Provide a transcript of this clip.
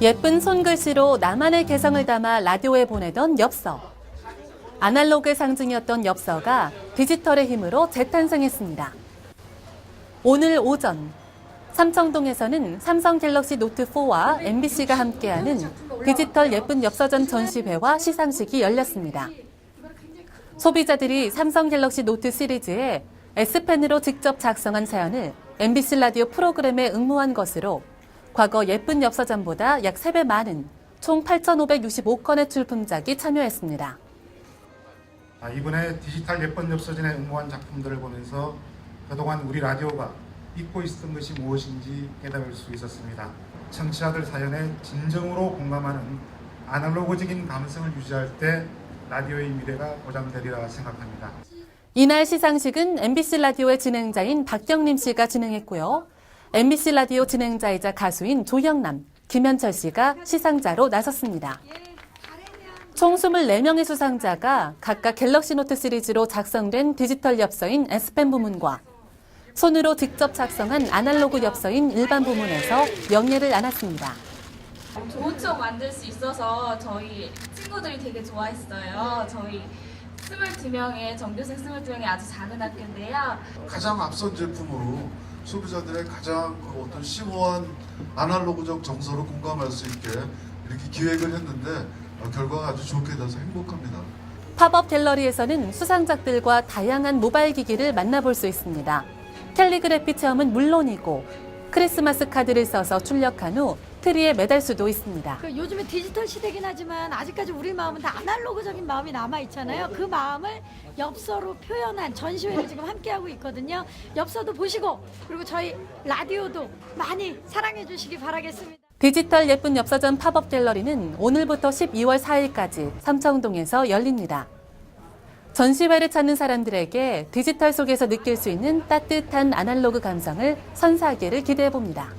예쁜 손글씨로 나만의 개성을 담아 라디오에 보내던 엽서. 아날로그의 상징이었던 엽서가 디지털의 힘으로 재탄생했습니다. 오늘 오전 삼청동에서는 삼성 갤럭시 노트 4와 MBC가 함께하는 디지털 예쁜 엽서전 전시회와 시상식이 열렸습니다. 소비자들이 삼성 갤럭시 노트 시리즈에 S펜으로 직접 작성한 사연을 MBC 라디오 프로그램에 응모한 것으로 과거 예쁜 엽서전보다 약 3배 많은 총 8,565건의 출품작이 참여했습니다. 아, 이번에 디지털 예쁜 엽서전에 응모한 작품들을 보면서 그동안 우리 라디오가 잊고 있었던 것이 무엇인지 깨달을 수 있었습니다. 청취자들 사연에 진정으로 공감하는 아날로그적인 감성을 유지할 때 라디오의 미래가 보장되리라 생각합니다. 이날 시상식은 MBC 라디오의 진행자인 박경림 씨가 진행했고요. MBC 라디오 진행자이자 가수인 조영남, 김현철 씨가 시상자로 나섰습니다. 총 24명의 수상자가 각각 갤럭시 노트 시리즈로 작성된 디지털 엽서인 S펜 부문과 손으로 직접 작성한 아날로그 엽서인 일반 부문에서 명예를 안았습니다. 좋은 추억 만들 수 있어서 저희 친구들이 되게 좋아했어요. 저희 22명의 정교생 22명의 아주 작은 학교인데요. 가장 앞선 제품으로 소비자들의 가장 그 어떤 심오한 아날로그적 정서를 공감할 수 있게 이렇게 기획을 했는데 어, 결과가 아주 좋게 돼서 행복합니다. 팝업 갤러리에서는 수상작들과 다양한 모바일 기기를 만나볼 수 있습니다. 캘리그래피 체험은 물론이고 크리스마스 카드를 써서 출력한 후 트리에 매달 수도 있습니다. 그 요즘에 디지털 시대긴 하지만 아직까지 우리 마음은 다 아날로그적인 마음이 남아 있잖아요. 그 마음을 엽서로 표현한 전시회를 지금 함께 하고 있거든요. 엽서도 보시고 그리고 저희 라디오도 많이 사랑해 주시기 바라겠습니다. 디지털 예쁜 엽서전 팝업 갤러리는 오늘부터 12월 4일까지 삼청동에서 열립니다. 전시회를 찾는 사람들에게 디지털 속에서 느낄 수 있는 따뜻한 아날로그 감성을 선사하기를 기대해 봅니다.